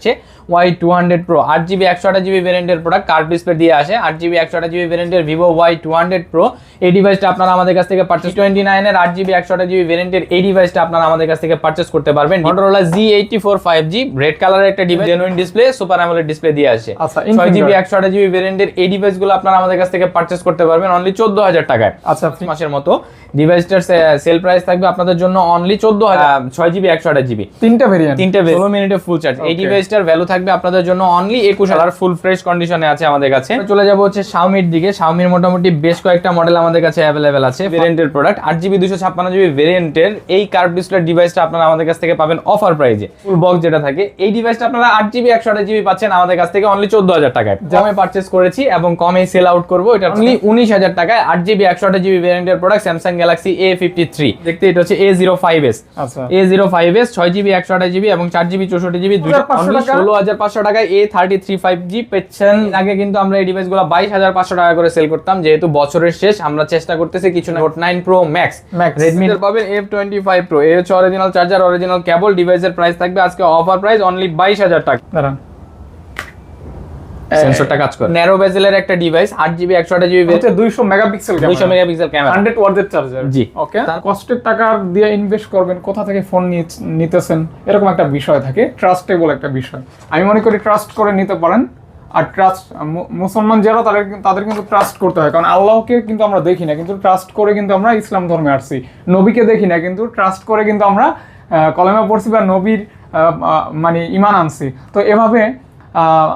আসছে Y two hundred pro আট GB একশো আঠাশ জিবি ভ্যারিয়েন্টের প্রোডাক্ট কার্ড ডিসপ্লে দিয়ে আসে। আট জিবি একশো আঠাশ GB ভ্যারিয়েন্টের Vivo Y two hundred pro এই ডিভাইসটা আপনারা আমাদের কাছ থেকে পার্চেস টোয়েন্টি নাইনের আট জিবি একশো আঠাশ জিবি ভ্যারিয়েন্টের এই ডিভাইসটা আপনারা আমাদের কাছ থেকে পার্চেস করতে পারবেন। Motorola G eighty four five G red কালারের একটা device genuine display super AMOLED display দিয়ে আসে। আচ্ছা, ছয় জিবি একশো আঠাশ জিবি ভ্যারিয়েন্টের এই ডিভাইসগুলো আপনারা আমাদের কাছ থেকে পার্চেস করতে পারবেন অনলি চোদ্দ হাজার টাকায়। আচ্ছা মাসের মতো। ডিভাইসটার সেল প্রাইস থাকবে আপনাদের জন্য অনলি চোদ্দ হাজার। ছয় জিবি একশো আঠাশ জিবি তিনটা ভেরিয়েন্ট তিনটে ষোলো মিনিটে ফুল চার্জ এই. ডিভাইসটার ভ্যালু থাকবে আপনাদের জন্য অনলি একুশ হাজার ফুল ফ্রেশ কন্ডিশনে আছে আমাদের কাছে। চলে যাব হচ্ছে শাওমির দিকে। শাওমির মোটামুটি বেশ কয়েকটা মডেল আমাদের কাছে অ্যাভেলেবেল আছে। ভেরিয়েন্টের প্রোডাক্ট আট জিবি দুশো ছাপ্পান্ন জিবি ভেরিয়েন্টের এই কার্ভ ডিসপ্লে ডিভাইসটা আপনারা আমাদের কাছ থেকে পাবেন অফার প্রাইজে ফুল বক্স যেটা থাকে। এই ডিভাইসটা আপনারা আট জিবি একশো আঠাশ জিবি পাচ্ছেন আমাদের কাছ থেকে অনলি চোদ্দ হাজার টাকায়। কমে পার্চেস করেছি এবং কমে সেল আউট করব। এটা অনলি উনিশ হাজার টাকায় আট জিবি একশো আঠাশ জিবি ভেরিয়েন্টের product Samsung Galaxy A fifty three দেখতে এটা হচ্ছে এ জিরো ফাইভ এস আচ্ছা। এ জিরো ফাইভ এস ছয় জিবি একশো আঠাশ জিবি এবং চার জিবি চৌষট্টি জিবি দুইটা 1500 টাকা? ষোলো হাজার পাঁচশো টাকায় A thirty three five G পেচ্ছেন আগে কিন্তু আমরা এই ডিভাইসগুলো বাইশ হাজার পাঁচশো টাকা করে সেল করতাম যেহেতু বছরের শেষ আমরা চেষ্টা করতেছি কিছু Note nine pro max. Redmi পাবেন এফ টোয়েন্টি ফাইভ প্রো এ হচ্ছে অরিজিনাল চার্জার অরিজিনাল কেবল ডিভাইসের প্রাইস থাকবে আজকে অফার প্রাইস অনলি বাইশ হাজার টাকা। সেন্সরটা কাজ করে। ন্যারো বেজেলের একটা ডিভাইস আট জিবি একশো আঠাশ জিবি হচ্ছে দুইশো মেগাপিক্সেল দুইশো মেগাপিক্সেল ক্যামেরা হান্ড্রেড ওয়ার্ডের চার্জার জি। ওকে তার কষ্টের টাকা দিয়ে ইনভেস্ট করবেন কোথা থেকে ফোন নিতেছেন? এরকম একটা বিষয় থাকে ট্রাস্টেবল একটা বিষয়। আমি মনে করি ট্রাস্ট করে নিতে পারেন আর ট্রাস্ট মুসলমান যারা তাদের তাদের কিন্তু ট্রাস্ট করতে হয় কারণ আল্লাহকে কিন্তু আমরা দেখি না কিন্তু ট্রাস্ট করে কিন্তু আমরা ইসলাম ধর্মে আসছি। নবীকে দেখি না কিন্তু ট্রাস্ট করে কিন্তু আমরা আহ, কলেমা পড়ছি বা নবীর মানে ইমান আনছি। তো এভাবে আহ,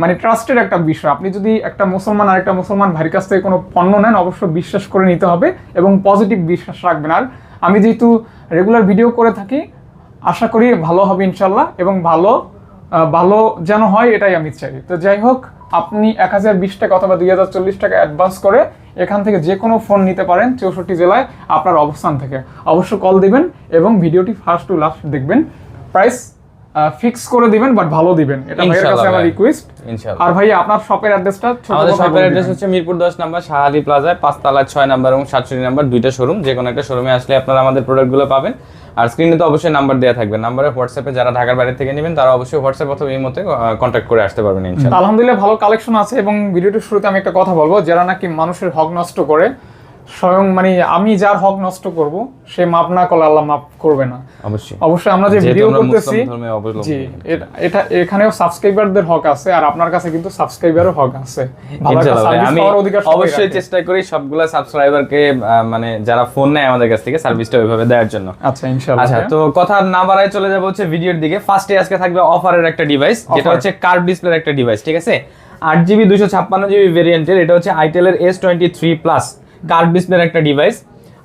মানে ট্রাস্টের একটা বিষয়। আপনি যদি একটা মুসলমান আর একটা মুসলমান ভাইয়ের কাছ থেকে কোনো পণ্য নেন, অবশ্যই বিশ্বাস করে নিতে হবে এবং পজিটিভ বিশ্বাস রাখবেন। আর আমি যেহেতু রেগুলার ভিডিও করে থাকি, আশা করি ভালো হবে ইনশাল্লাহ এবং ভালো ভালো যেন হয় এটাই আমি চাই। তো যাই হোক, আপনি এক হাজার বিশ টাকা অথবা দুই হাজার চল্লিশ টাকা অ্যাডভান্স করে এখান থেকে যে কোনো ফোন নিতে পারেন চৌষট্টি জেলায় আপনার অবস্থান থেকে। অবশ্য কল দিবেন এবং ভিডিওটি ফার্স্ট টু লাস্ট দেখবেন। প্রাইস ফিক্স করে দিবেন বাট ভালো দিবেন। এটা ভাইয়ের কাছে আমার রিকোয়েস্ট ইনশাআল্লাহ আর ভাই আপনার শপের অ্যাড্রেসটা আমাদের শপের অ্যাড্রেস হচ্ছে মিরপুর দশ নাম্বার শাহালি প্লাজায় পাঁচতলা ছয় নাম্বার এবং সাতষট্টি নাম্বার দুইটা শোরুম যে কোনো একটা শোরুমে আসলে আপনারা আমাদের প্রোডাক্টগুলো পাবেন। আর স্ক্রিনে তো অবশ্যই নাম্বার দেওয়া থাকবে। নাম্বারে হোয়াটসঅ্যাপে যারা ঢাকার বাইরে থেকে নেবেন তারা অবশ্যই হোয়াটসঅ্যাপ অথবা এই মতে কন্ট্যাক্ট করে আসতে পারবেন ইনশাআল্লাহ আলহামদুলিল্লাহ ভালো কালেকশন আছে এবং ভিডিওটির শুরুতে আমি একটা কথা বলব। যারা নাকি মানুষের হক নষ্ট করে স্বয়ং মানে আমি যার হক নষ্ট করব সে মাপ না করলে আল্লাহ মাপ করবে না। অবশ্যই। অবশ্যই আমরা যে ভিডিও করতেছি জি এটা- এখানেও সাবস্ক্রাইবারদের হক আছে আর আপনার কাছে কিন্তু সাবস্ক্রাইবারও হক আছে। আমি অবশ্যই চেষ্টা করি সবগুলা সাবস্ক্রাইবারকে মানে যারা ফোন নেয় আমাদের কাছ থেকে সার্ভিসটা ওইভাবে দেওয়ার জন্য। আচ্ছা ইনশাআল্লাহ। আচ্ছা তো কথা না বাড়ায় চলে যাব হচ্ছে ভিডিওর দিকে। ফার্স্টে আজকে থাকবে অফারের একটা ডিভাইস যেটা হচ্ছে কার্ভ ডিসপ্লের একটা ডিভাইস ঠিক আছে? আট জিবি দুশো ছাপ্পান্ন জিবি ভেরিয়েন্টের এটা হচ্ছে আইটেলের S twenty three plus curve ডিসপ্লের একটা ডিভাইস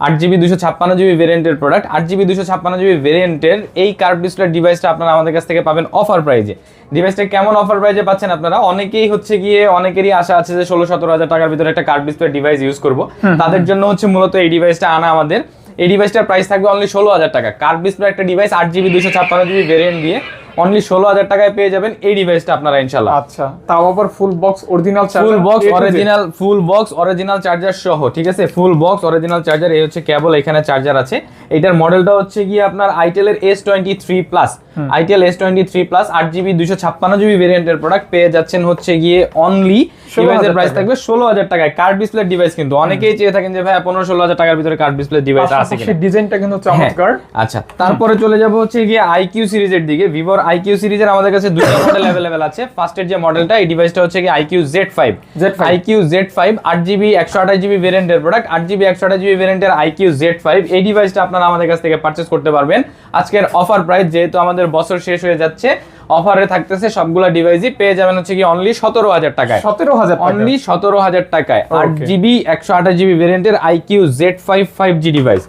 আট জিবি দুশো ছাপ্পান্ন জিবি ভেরিয়েন্টের প্রোডাক্ট আট জিবি দুশো ছাপ্পান্ন জিবি ভেরিয়েন্টের এই কার্ভ ডিসপ্লের ডিভাইসটা আপনারা আমাদের কাছ থেকে পাবেন অফার প্রাইজে ডিভাইসটা কেমন অফার প্রাইজে পাচ্ছেন আপনারা? অনেকেই হচ্ছে গিয়ে অনেকেরই আশা আছে যে ষোলো সতেরো হাজার টাকার ভিতরে একটা কার্ভ ডিসপ্লে ডিভাইস ইউজ করব। তাদের জন্য হচ্ছে মূলত এই ডিভাইসটা আনা আমাদের। এই ডিভাইসটার প্রাইস থাকবে অনলি ষোলো হাজার টাকা। কার্ভ ডিসপ্লে একটা ডিভাইস আট জিবি দুশো ছাপ্পান্ন জিবি ভেরিয়েন্ট দিয়ে অনলি ষোলো হাজার টাকায় পেয়ে যাবেন এই ডিভাইসটা আপনারা ইনশাল্লাহ আচ্ছা তাও আবার full box original full box original full box original charger সহ ঠিক আছে? ফুল বক্স অরিজিনাল চার্জার এই হচ্ছে কেবল এখানে চার্জার আছে। এটার মডেলটা হচ্ছে গিয়ে আপনার আইটেলের S twenty three plus itel S twenty three plus আট জিবি দুশো ছাপ্পান্ন জিবি ভেরিয়েন্টের প্রোডাক্ট পেয়ে যাচ্ছেন হচ্ছে গিয়ে অনলি ডিভাইসের প্রাইস থাকবে ষোলো হাজার টাকায়। কার্ড ডিসপ্লে ডিভাইস কিন্তু অনেকেই চেয়ে থাকেন যে ভাই পনেরো ষোলো হাজার টাকার ভিতরে কার্ড ডিসপ্লে ডিভাইস আছে ডিজাইনটা কিন্তু চমৎকার। আচ্ছা তারপরে চলে যাব হচ্ছে গিয়ে আইকিউ সিরিজের দিকে ভিভোর আইকিউ সিরিজের আমাদের কাছে দুটো মডেল অ্যাভেলেবেল আছে। ফার্স্টের যে মডেলটা এই ডিভাইসটা হচ্ছে গিয়ে iQOO Z five Z5 iQOO Z five আট জিবি একশো আঠাশ জিবি ভেরিয়েন্টের প্রোডাক্ট আট জিবি একশো আঠাশ জিবি ভেরিয়েন্টের আইকিউ জেড ফাইভ এই ডিভাইসটা আপনারা আমাদের কাছ থেকে পারচেস করতে পারবেন। আজকের অফার প্রাইস যেহেতু আমাদের বছর শেষ হয়ে যাচ্ছে অফারে থাকতেছে সবগুলা ডিভাইসই পেয়ে যাবেন হচ্ছে কি অনলি সতেরো হাজার টাকায়। সতেরো হাজার অনলি সতেরো হাজার টাকায়। আট. জিবি একশো আঠাশ জিবি ভেরিয়েন্টের iQOO Z five five G device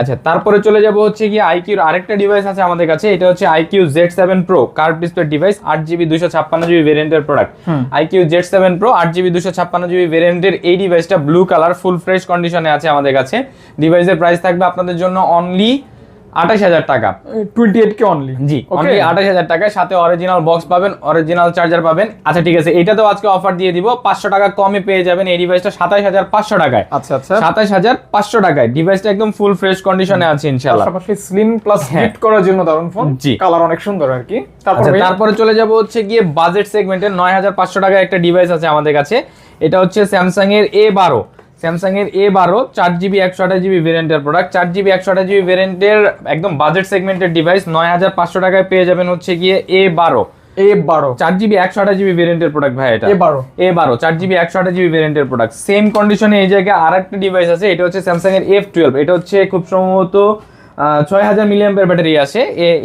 আচ্ছা তারপরে চলে যাব হচ্ছে কি আইকিউর আরেকটা ডিভাইস আছে আমাদের কাছে এটা হচ্ছে iQOO Z seven pro curve display device আট জিবি দুশো ছাপ্পান্ন জিবি ভেরিয়েন্টের product iQOO Z seven pro আট জিবি দুশো ছাপ্পান্ন জিবি ভেরিয়েন্টের এই ডিভাইসটা ব্লু কালার ফুল ফ্রেশ কন্ডিশনে আছে আমাদের কাছে। ডিভাইসের প্রাইস থাকবে আপনাদের জন্য অনলি আঠাশ হাজার টাকা। টোয়েন্টি এইট কে অনলি জি ওকে অনলি আঠাশ হাজার টাকায় সাথে অরিজিনাল বক্স পাবেন অরিজিনাল চার্জার পাবেন। আচ্ছা ঠিক আছে এটাতেও আজকে অফার দিয়ে দিব। পাঁচশো টাকা কমে পেয়ে যাবেন এই ডিভাইসটা সাতাশ হাজার পাঁচশো টাকায়। আচ্ছা আচ্ছা। সাতাশ হাজার পাঁচশো টাকায়। ডিভাইসটা একদম ফুল ফ্রেশ কন্ডিশনে আছে ইনশাল্লাহ পাশাপাশি স্লিম প্লাস। হিট করার জন্য দারুণ ফোন জি। কালার অনেক সুন্দর আর কি। তারপর আচ্ছা? তারপরে চলে যাব হচ্ছে গিয়ে বাজেট সেগমেন্টের নয় হাজার পাঁচশো টাকায় একটা ডিভাইস আছে আমাদের কাছে। এটা হচ্ছে স্যামসাং এর এ বারো স্যামসাং এর এ বারো চার জিবি একশো আঠাশ জিবি ভেরিয়েন্টের প্রোডাক্ট চার জিবি একশো আঠাশ জিবি ভেরিয়েন্টের একদম বাজেট সেগমেন্টের ডিভাইস নয় হাজার পাঁচশো টাকায় পেয়ে যাবেন হচ্ছে গিয়ে এ বারো। এ বারো। চার জিবি একশো আঠাশ জিবি ভেরিয়েন্টের প্রোডাক্ট ভাই এটা। এ বারো। এ বারো চার জিবি একশো আঠাশ জিবি ভেরিয়েন্টের প্রোডাক্ট সেম কন্ডিশনে এই জায়গায় আর একটা ডিভাইস আছে এটা হচ্ছে স্যামসাং এর এফ টুয়েলভ এটা হচ্ছে খুব সম্ভবত ছয় হাজার মিলিয়ামের ব্যাটারি আছে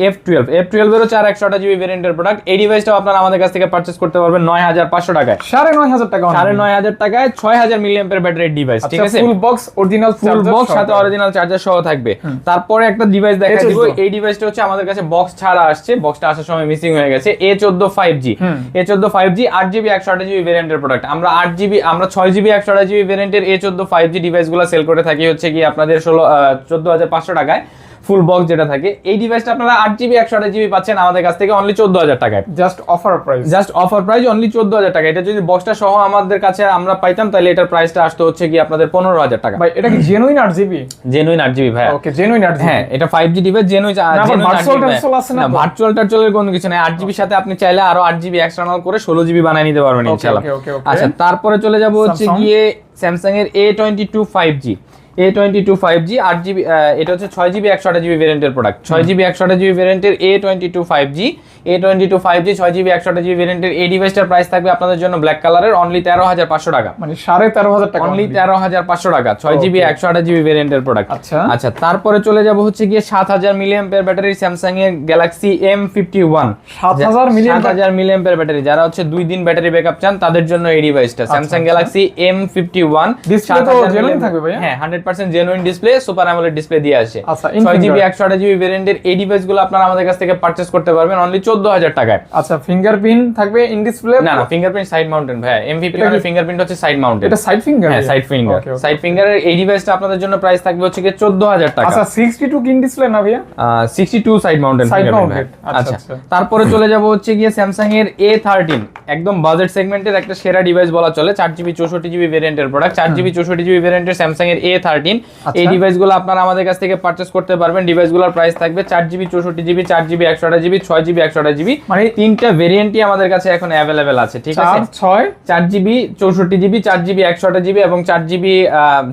এফ টুয়েলভ এফ টুয়েলভেরও চার একশো আঠাশ জিবি ভেরিয়েন্টের প্রোডাক্ট এই ডিভাইসটাও আপনারা আমাদের কাছ থেকে পারচেস করতে পারবেন নয় হাজার পাঁচশো টাকায়। সাড়ে নয় হাজার টাকা সাড়ে নয় হাজার টাকায় ছয় হাজার মিলিয়ামের ব্যাটারির ডিভাইস ঠিক আছে? Full box original full box সাথে অরিজিনাল চার্জার সহ থাকবে। তারপরে একটা ডিভাইস দেখা A14 দিব। এই ডিভাইসটা হচ্ছে আমাদের কাছে বক্স ছাড়া আসছে। বক্সটা আসার সময় মিসিং হয়ে গেছে। এ চোদ্দ ফাইভ জি এ চোদ্দ ফাইভ জি আট জিবি একশো আঠাশ জিবি ভেরিয়েন্টের প্রোডাক্ট আমরা আট জিবি আমরা ছয় জিবি একশো আঠাশ জিবি ভেরিয়েন্টের এ চোদ্দ ফাইভ জি ডিভাইসগুলো সেল করে থাকি হচ্ছে কি আপনাদের ষোলো চোদ্দ হাজার পাঁচশো টাকায়। ফুল বক্স যেটা থাকে এই ডিভাইসটা আপনারা আট জিবি একশো আঠাশ জিবি পাচ্ছেন আমাদের কাছ থেকে অনলি চোদ্দ হাজার টাকায়। Just offer price just offer price only চোদ্দ হাজার টাকা এটা যদি বক্সটা সহ আমাদের কাছে আমরা পাইতাম তাহলে এটার প্রাইসটা আসতো হচ্ছে কি আপনাদের পনেরো হাজার টাকা। ভাই এটা কি জেনুইন আট জিবি জেনুইন আট জিবি ভাই ওকে জেনুইন আট হ্যাঁ এটা ফাইভ জি ডিভাইস জেনুইন না ভার্চুয়াল টার্চেলের কোনো কিছু নাই। আট জিবির সাথে আপনি চাইলে আরও আট জিবি এক্সটার্নাল করে ষোলো জিবি বানিয়ে নিতে পারবেন okay. আচ্ছা তারপরে চলে যাব হচ্ছে গিয়ে স্যামসাং এর A twenty two five G A twenty two five G আট জিবি এটা হচ্ছে ছয় জিবি একশো আঠাশ জিবি ভেরিয়েন্টের প্রোডাক্ট ছয় জিবি একশো আঠাশ জিবি ভেরিয়েন্টের A twenty two five G A twenty two five G ছয় জিবি একশো আঠাশ জিবি ভেরিয়েন্টের এই ডিভাইসটার প্রাইস থাকবে আপনাদের জন্য ব্ল্যাক কালারের অনলি তেরো হাজার পাঁচশো টাকা। মানে সাড়ে তেরো হাজার টাকা অনলি তেরো হাজার পাঁচশো টাকা ছয় জিবি একশো আঠাশ জিবি ভেরিয়েন্টের প্রোডাক্ট আচ্ছা। আচ্ছা তারপরে চলে যাব হচ্ছে গিয়ে সাত হাজার মিলিয়াম ব্যাটারি স্যামসাং এর Galaxy M fifty one 7000 milliamp সাত হাজার মিলিয়াম ব্যাটারি যারা হচ্ছে দুই দিন ব্যাটারি ব্যাকআপ চান তাদের জন্য এই ডিভাইসটা Samsung. Galaxy M fifty one Display তো থাকবে? হ্যাঁ hundred percent genuine display super AMOLED display দিয়ে আসে আচ্ছা, ছয় জিবি। একশো জিবি ভেরিয়েন্টের এই ডিভাইসগুলো আপনারা আমাদের কাছ থেকে পারচেস করতে পারবেন অনলি চোদ্দ হাজার টাকায়। আচ্ছা ফিঙ্গারপ্রিন্ট থাকবে ইন ডিসপ্লে না না ফিঙ্গারপ্রিন্ট সাইড মাউন্টেন ভাই এম ফিফটি এটা কি- ফিঙ্গারপ্রিন্ট হচ্ছে সাইড মাউন্টেন এটা সাইড ফিঙ্গার হ্যাঁ সাইড ফিঙ্গার সাইড ফিঙ্গারের এই ডিভাইসটা আপনাদের জন্য প্রাইস থাকবে হচ্ছে কি চোদ্দ হাজার টাকা। আচ্ছা সিক্সটি টু কিন ডিসপ্লে না ভাইয়া? Sixty two side mounted Side mounted, আচ্ছা। তারপরে চলে যাব হচ্ছে গিয়ে স্যামসাং এর এ থার্টিন একদম বাজেট সেগমেন্টের একটা সেরা ডিভাইস বলা চলে। চার জিবি চৌষট্টি জিবি ভেরিয়েন্টের প্রোডাক্ট চার জিবি চৌষট্টি জিবি ভেরিয়েন্টের স্যামসাং এর এ থার্টিন আচ্ছা। এই ডিভাইসগুলো আপনারা আমাদের কাছ থেকে পারচেস করতে পারবেন। ডিভাইসগুলোর প্রাইস থাকবে চার জিবি চৌষট্টি জিবি চার জিবি একশো আঠাশ জিবি ছয় জিবি একশো আঠাশ জিবি মানে তিনটা ভেরিয়েন্টই আমাদের কাছে এখন অ্যাভেলেবেল আছে ঠিক আছে? ছয়? চার জিবি চৌষট্টি জিবি চার জিবি একশো আঠাশ জিবি এবং চার জিবি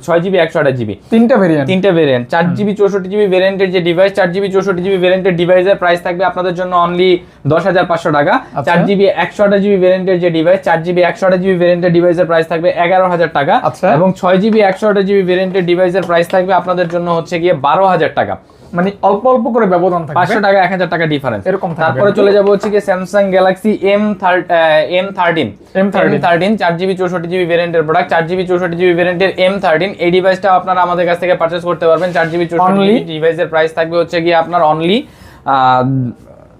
ছয় জিবি একশো আঠাশ জিবি তিনটা ভেরিয়েন্ট তিনটা ভেরিয়েন্ট চার জিবি চৌষট্টি জিবি ভেরিয়েন্টের যে ডিভাইস চার জিবি চৌষট্টি জিবি ভেরিয়েন্টের ডিভাইসের প্রাইস থাকবে আপনাদের জন্য অনলি দশ হাজার পাঁচশো টাকা। আচ্ছা। চার জিবি একশো আঠাশ জিবি ভেরিয়েন্টের যে ডিভাইস চার জিবি একশো আঠাশ জিবি ভেরিয়েন্টের ডিভাইসের প্রাইস থাকবে এগারো হাজার টাকা। আচ্ছা। এবং ছয় জিবি একশো আঠাশ জিবি ভেরিয়েন্টের ডিভাইসের প্রাইস থাকবে আপনাদের জন্য হচ্ছে গিয়ে বারো হাজার টাকা। মানে অল্প অল্প করে ব্যবধান থাকবে। পাঁচশো টাকা এক হাজার টাকা ডিফারেন্স এরকম তারপরে চলে যাব হচ্ছে কি Samsung Galaxy M M thirteen M13 thirteen চার জিবি চৌষট্টি জিবি ভেরিয়েন্টের প্রোডাক্ট চার জিবি চৌষট্টি জিবি ভেরিয়েন্টের এম থার্টিন এই ডিভাইসটা আপনারা আমাদের কাছ থেকে পারচেস করতে পারবেন। চার জিবি চৌষট্টি Only? ডিভাইসের প্রাইস থাকবে হচ্ছে গিয়ে আপনার অনলি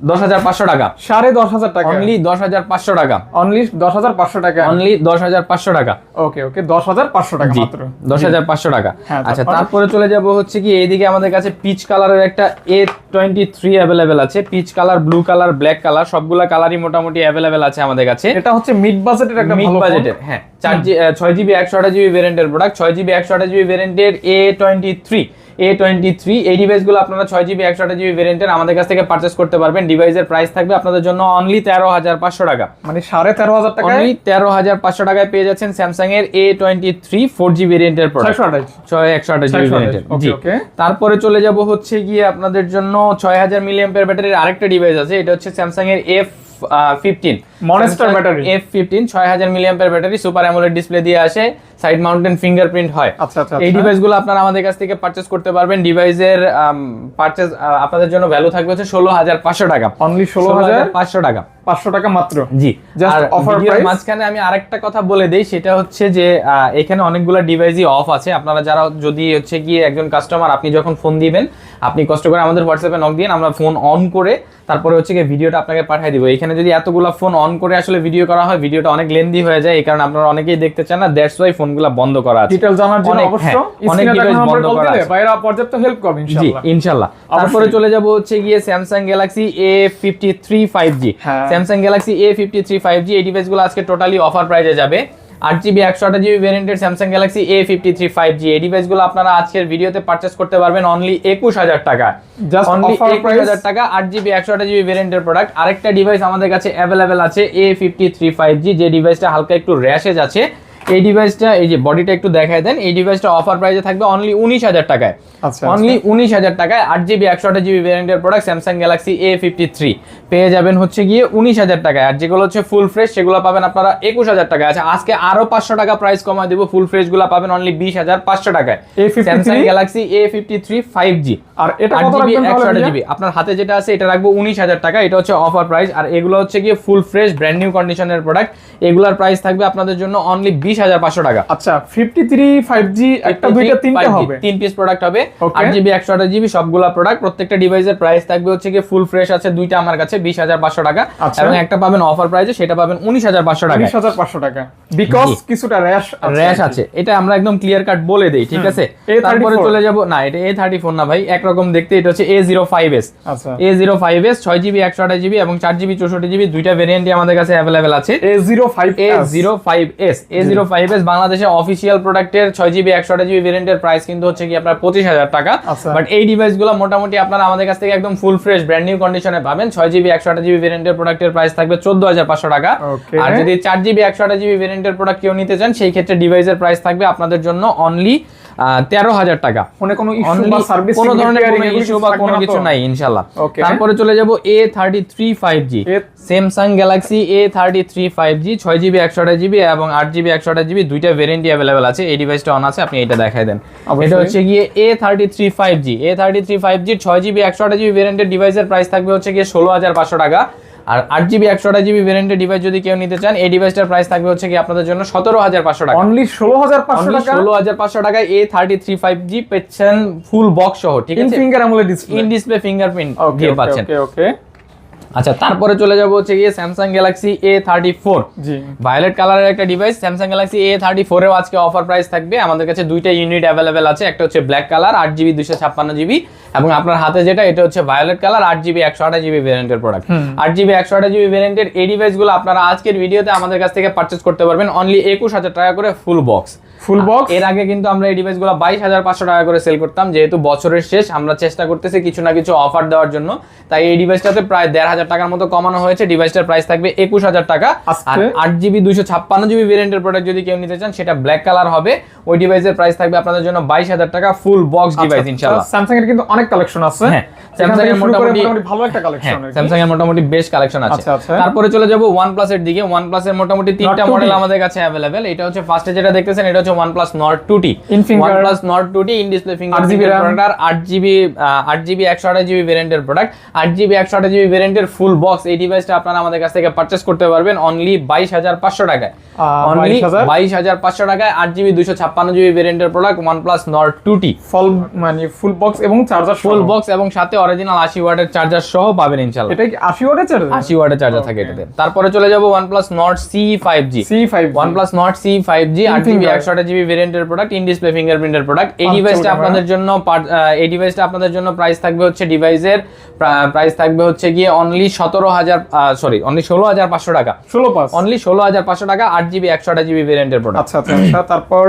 দশ হাজার পাঁচশো টাকা। সাড়ে দশ হাজার টাকা। অনলি দশ হাজার পাঁচশো টাকা। অনলি দশ হাজার পাঁচশো টাকা। অনলি দশ হাজার পাঁচশো টাকা। ওকে ওকে দশ হাজার পাঁচশো টাকা মাত্র। দশ হাজার পাঁচশো টাকা। হ্যাঁ, আচ্ছা তারপরে চলে যাব হচ্ছে কি এইদিকে আমাদের কাছে পিচ কালারের একটা এ টোয়েন্টি থ্রি অ্যাভেলেবেল আছে। Peach colour blue colour black colour সবগুলা কালারই মোটামুটি অ্যাভেলেবেল আছে আমাদের কাছে। এটা হচ্ছে মিড বাজেটের একটা মিড বাজেটের হ্যাঁ চার জি ছয় জিবি একশো আঠাশ জিবি ভেরিয়েন্টের প্রোডাক্ট ছয় জিবি একশো আঠাশ জিবি ভেরিয়েন্টের A twenty three A twenty three এই ডিভাইসগুলো আপনারা ছয় জিবি একশো আঠাশ জিবি ভেরিয়েন্টের আমাদের কাছ থেকে পারচেস করতে পারবেন। ডিভাইসের প্রাইস থাকবে আপনাদের জন্য অনলি তেরো হাজার পাঁচশো টাকা। মানে সাড়ে তেরো হাজার টাকা অনলি তেরো হাজার পাঁচশো টাকায় পেয়ে যাচ্ছেন স্যামসাং এর A twenty three four G ভেরিয়েন্টের ছয় একশো আঠাশ জিবি ভেরিয়েন্টের জি. তারপরে চলে যাব হচ্ছে গিয়ে আপনাদের জন্য ছয় হাজার মিলিয়াম্পের ব্যাটারির আরেকটা ডিভাইস আছে এটা হচ্ছে স্যামসাং এর F fifteen Monster battery। F fifteen ছয় হাজার মিলিয়াম্পের ব্যাটারি সুপার অ্যামোলেড ডিসপ্লে দিয়ে আসে সাইড মাউন্টেন ফিঙ্গারপ্রিন্ট হয়। আচ্ছা আচ্ছা এই আচ্ছা। ডিভাইসগুলো আপনারা আমাদের কাছ থেকে পারচেস করতে পারবেন। ডিভাইসের পারচেস আপনাদের জন্য ভ্যালু থাকবে হচ্ছে ষোলো হাজার পাঁচশো টাকা। অনলি ষোলো হাজার পাঁচশো টাকা। পাঁচশো টাকা মাত্র। জি। আর ভিডিওর মাঝখানে আমি আরেকটা কথা বলে দেই সেটা হচ্ছে যে এখানে অনেকগুলো ডিভাইসই অফ আছে। আপনারা যারা যদি হচ্ছে গিয়ে একজন কাস্টমার আপনি যখন ফোন দিবেন আপনি কষ্ট করে আমাদের হোয়াটসঅ্যাপে নক দিন আমরা ফোন অন করে তারপরে হচ্ছে গিয়ে ভিডিওটা আপনাকে পাঠিয়ে দিব। এখানে যদি এতগুলো ফোন অন অন করে আসলে ভিডিও করা হয় ভিডিওটা অনেক লেন্দি হয়ে যায় এই কারণে আপনারা অনেকেই দেখতে চান না দ্যাটস ওয়াই ফোনগুলো বন্ধ করা আছে। ডিটেল জানার জন্য অবশ্যই অবশ্য হ্যাঁ, অনেক ডিটেইলস বন্ধ করা আছে। ভাইরা পর্যাপ্ত হেল্প করবে জি ইনশাআল্লাহ। ইনশাল্লাহ তারপরে চলে যাব হচ্ছে গিয়ে Samsung Galaxy A fifty three five G হ্যাঁ। Samsung Galaxy A fifty three five G এই ডিভাইসগুলো আজকে টোটালি অফার প্রাইজে যাবে। আট জিবি একশো আটা GB ভ্যারিয়েন্টের Samsung Galaxy A fifty three five G এই ডিভাইসগুলো আপনারা আজকের ভিডিওতে পারচেস করতে পারবেন অনলি একুশ হাজার টাকা। অনলি একুশ? হাজার টাকা আট জিবি একশো আটা জিবি ভ্যারিয়েন্টের প্রোডাক্ট আরেকটা ডিভাইস আমাদের কাছে অ্যাভেলেবেল আছে A fifty three five G যে ডিভাইসটা হালকা একটু র্যাশেজ আছে এই ডিভাইসটা এই যে বডিটা একটু দেখায় দেন এই ডিভাইসটা অফার প্রাইসে থাকবে অনলি উনিশ হাজার টাকায়। আচ্ছা অনলি উনিশ হাজার টাকায় আট জিবি একশো আট GB ভ্যারিয়েন্টের product Samsung Galaxy A fifty three পেয়ে যাবেন হচ্ছে গিয়ে উনিশ হাজার টাকায়। আর যেগুলো হচ্ছে ফুল ফ্রেশ সেগুলো পাবেন আপনারা একুশ হাজার টাকায়। আচ্ছা আজকে আরও পাঁচশো টাকা প্রাইস কমায় দেবো ফুল ফ্রেশগুলো পাবেন অনলি বিশ হাজার পাঁচশো টাকায়। Samsung Galaxy A fifty three five G আর এটা আট জিবি একশো আট জিবি আপনার হাতে যেটা আছে এটা রাখব উনিশ হাজার টাকা এটা হচ্ছে অফার প্রাইস আর এগুলো হচ্ছে গিয়ে ফুল ফ্রেশ ব্র্যান্ড নিউ কন্ডিশনের প্রোডাক্ট এগুলোর প্রাইস থাকবে আপনাদের জন্য অনলি বিশ হাজার পাঁচশো টাকা। আচ্ছা 53 5G একটা দুইটা তিনটা হবে। তিন পিস প্রোডাক্ট হবে। আট জিবি একশো আঠাশ জিবি সবগুলা প্রোডাক্ট প্রত্যেকটা ডিভাইসের প্রাইস থাকবে হচ্ছে গিয়ে ফুল ফ্রেশ আছে দুইটা আমার কাছে বিশ হাজার পাঁচশো টাকা। আচ্ছা। এবং একটা পাবেন অফার প্রাইসে সেটা পাবেন উনিশ হাজার পাঁচশো টাকা 29500 টাকা। বিকজ জি। কিছুটা র্যাশ র্যাশ আছে। এটা আমরা একদম ক্লিয়ার কাট বলে দেই ঠিক আছে? তারপরে চলে যাব না এটা এ থার্টি ফোর না ভাই একরকম দেখতে এটা হচ্ছে এ জিরো ফাইভ এস আচ্ছা। এ জিরো ফাইভ এস ছয় জিবি একশো আঠাশ জিবি এবং চার জিবি চৌষট্টি জিবি দুইটা ভেরিয়েন্টই আমাদের কাছে অ্যাভেলেবেল আছে। A05 A zero five S A zero five S বাংলাদেশে অফিসিয়াল প্রোডাক্টের ছয় জিবি একশো জিবি ভেরিয়েন্টের প্রাইস কিন্তু হচ্ছে কি আপনার পঁচিশ হাজার টাকা। আচ্ছা। বাট এই ডিভাইসগুলো মোটামুটি আপনারা আমাদের কাছ থেকে একদম ফুল ফ্রেশ ব্র্যান্ড নিউ কন্ডিশনে পাবেন। ছয় জিবি একশো জিবি ভেরিয়েন্টের প্রোডাক্টের প্রাইস থাকবে চোদ্দ হাজার পাঁচশো টাকা। আর যদি চার জিবি একশো জিবি ভেরিয়েন্টের প্রোডাক্ট কেউ নিতে চান সেই ক্ষেত্রে ডিভাইসের প্রাইস থাকবে আপনাদের জন্য অনলি তেরো হাজার টাকা। কোনো ইস্যু বা সার্ভিস কোনো ধরনের কোনো ইস্যু বা কোনো কিছু নাই ইনশাল্লাহ তারপরে চলে যাব A thirty three five G Samsung Galaxy A thirty three five G ছয় জিবি একশো আঠাশ জিবি এবং আট জিবি একশো আঠাশ জিবি দুইটা ভেরিয়েন্টই অ্যাভেলেবেল আছে। এই ডিভাইসটা অন আছে আপনি এটা দেখাই দেন। এটা হচ্ছে গিয়ে A thirty three five G A thirty three five G ছয় জিবি একশো আঠাশ জিবি ভেরিয়েন্টের ডিভাইসের প্রাইস থাকবে হচ্ছে গিয়ে ষোলো হাজার পাঁচশো টাকা। আর আট জিবি একশো আঠাশ জিবি ভেরিয়েন্টের ডিভাইস যদি কেউ নিতে চান এই ডিভাইসটার প্রাইস থাকবে হচ্ছে কি আপনাদের জন্য সতেরো হাজার পাঁচশো টাকা। অনলি 16500 টাকা? ষোলো হাজার পাঁচশো টাকায় A thirty three five G পেচ্ছেন full box সহ ঠিক ইন আছে? Finger AMOLED display in display fingerprint দিয়ে পাচ্ছেন। ওকে ওকে আচ্ছা তারপরে চলে যাব হচ্ছে গিয়ে Samsung Galaxy A thirty four G violet কালারের একটা device Samsung Galaxy A thirty ফোরেও আজকে অফার প্রাইস থাকবে। আমাদের কাছে দুইটা ইউনিট অ্যাভেলেবেল আছে একটা হচ্ছে ব্ল্যাক কালার আট জিবি দুশো ছাপ্পান্ন জিবি এবং আপনার হাতে যেটা এটা হচ্ছে ভায়োলেট কালার আট জিবি একশো আঠাশ জিবি ভ্যারিয়েন্টের প্রোডাক্ট আট জিবি একশো আঠাশ জিবি ভ্যারিয়েন্টের এই ডিভাইসগুলো আপনারা আজকের ভিডিওতে আমাদের কাছ থেকে পারচেস করতে পারবেন। অনলি একুশ হাজার টাকা করে ফুল বক্স ফুল বক্স এর আগে কিন্তু আমরা এই ডিভাইসগুলো বাইশ হাজার পাঁচশো টাকা করে সেল করতাম যেহেতু বছরের শেষ আমরা চেষ্টা করতেছি কিছু না কিছু অফার দেওয়ার জন্য। তাই এই ডিভাইসটাতে প্রায় দেড় হাজার টাকার মতো কমানো হয়েছে। ডিভাইসটার প্রাইস থাকবে একুশ হাজার টাকা। আর আট জিবি দুইশো ছাপ্পান্ন জিবি ভেরিয়েন্টের প্রোডাক্ট যদি কেউ নিতে চান সেটা ব্ল্যাক কালার হবে। ওই ডিভাইসের প্রাইস থাকবে আপনাদের জন্য বাইশ হাজার টাকা ফুল বক্স ডিভাইস ইনশাল্লাহ স্যামসাং এর কিন্তু অনেক কালেকশন আছে। স্যামসাং Samsung এর মোটামুটি ভালো একটা কালেকশন হ্যাঁ স্যামসাং এর মোটামুটি বেশ কালেকশন আছে। আচ্ছা, আচ্ছা। তারপরে চলে যাব OnePlus এর দিকে। OnePlus এর মোটামুটি তিনটা মডেল আমাদের কাছে অ্যাভেলেবেল এটা হচ্ছে ফার্স্টে যেটা দেখতেছেন এটা হচ্ছে OnePlus Nord 2T OnePlus Nord 2T in display 8GB ফিঙ্গারপ্রিন্টের প্রোডাক্ট আর 8GB 8GB 128GB ভেরিয়েন্টের প্রোডাক্ট 8GB 128GB ভেরিয়েন্টের ফুল বক্স এই ডিভাইসটা আপনারা আমাদের কাছ থেকে পারচেজ করতে পারবেন অনলি 22500 টাকায়। অনলি 22500 টাকায় 8GB 256GB ভেরিয়েন্টের প্রোডাক্ট OnePlus Nord 2T ফল মানে ফুল বক্স এবং চার্জার ফুল বক্স এবং সাথে অরিজিনাল 80 ওয়াটের চার্জার সহ পাবেন ইনশাআল্লাহ। এটা কি 80 ওয়াটের চার্জার আশি ওয়াটের চার্জার থাকে এটাতে। তারপরে চলে যাব OnePlus Nord C5G C5 OnePlus Nord C5G In 8GB finger. 128GB ভেরিয়েন্টের প্রোডাক্ট ইন ডিসপ্লে ফিঙ্গারপ্রিন্টের প্রোডাক্ট এই ডিভাইসটা আপনাদের জন্য এই ডিভাইসটা আপনাদের জন্য প্রাইস থাকবে হচ্ছে ডিভাইসের প্রাইস থাকবে হচ্ছে গিয়ে অনলি সতেরো হাজার সরি অনলি ষোলো হাজার পাঁচশো টাকা। ষোলো অনলি ষোলো হাজার পাঁচশো টাকা আট জিবি একশো আটা জিবি ভেরিয়েন্টের প্রোডাক্ট আচ্ছা আচ্ছা আচ্ছা তারপর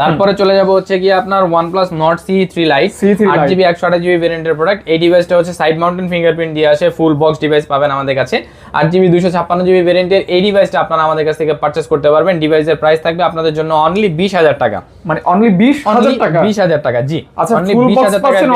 তারপরে চলে যাব হচ্ছে গিয়ে আপনার OnePlus Nord C3 Lite C3 আট Lite। জিবি একশো আঠাশ ভেরিয়েন্টের প্রোডাক্ট এই ডিভাইসটা হচ্ছে সাইড মাউন্টেন ফিঙ্গারপ্রিন্ট দিয়ে আসে ফুল বক্স ডিভাইস পাবেন আমাদের কাছে। আট জিবি দুশো ছাপ্পান্ন জিবি ভেরিয়েন্টের এই ডিভাইসটা আপনারা আমাদের কাছ থেকে পারচেজ করতে পারবেন। ডিভাইসের প্রাইস থাকবে আপনাদের জন্য অনলি বিশ হাজার টাকা। মানে অনলি 20000 টাকা? বিশ হাজার টাকা জি। আচ্ছা অনলি ফুল বক্স টাকা পাচ্ছেন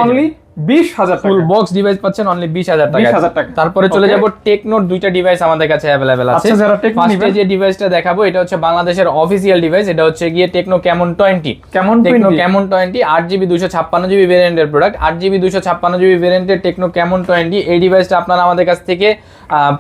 অনলি 20000 ফুল টাকা। বক্স ডিভাইস পাচ্ছেন অনলি বিশ হাজার টাকা। টাকা। তারপরে চলে Okay. টেকনোর দুইটা ডিভাইস আমাদের কাছে অ্যাভেলেবেল আছে। যারা ফার্স্টে যে ডিভাইসটা দেখাবো এটা হচ্ছে বাংলাদেশের অফিসিয়াল ডিভাইস এটা হচ্ছে গিয়ে টেকনো ক্যামন টোয়েন্টি কেমন টেকনো ক্যামন টোয়েন্টি আট জিবি দুশো ছাপ্পান্ন জিবি ভেরিয়েন্টের প্রোডাক্ট আট জিবি দুশো ছাপ্পান্ন জিবি ভেরিয়েন্টের টেকনো ক্যামন টোয়েন্টি এই ডিভাইসটা আপনারা আমাদের কাছ থেকে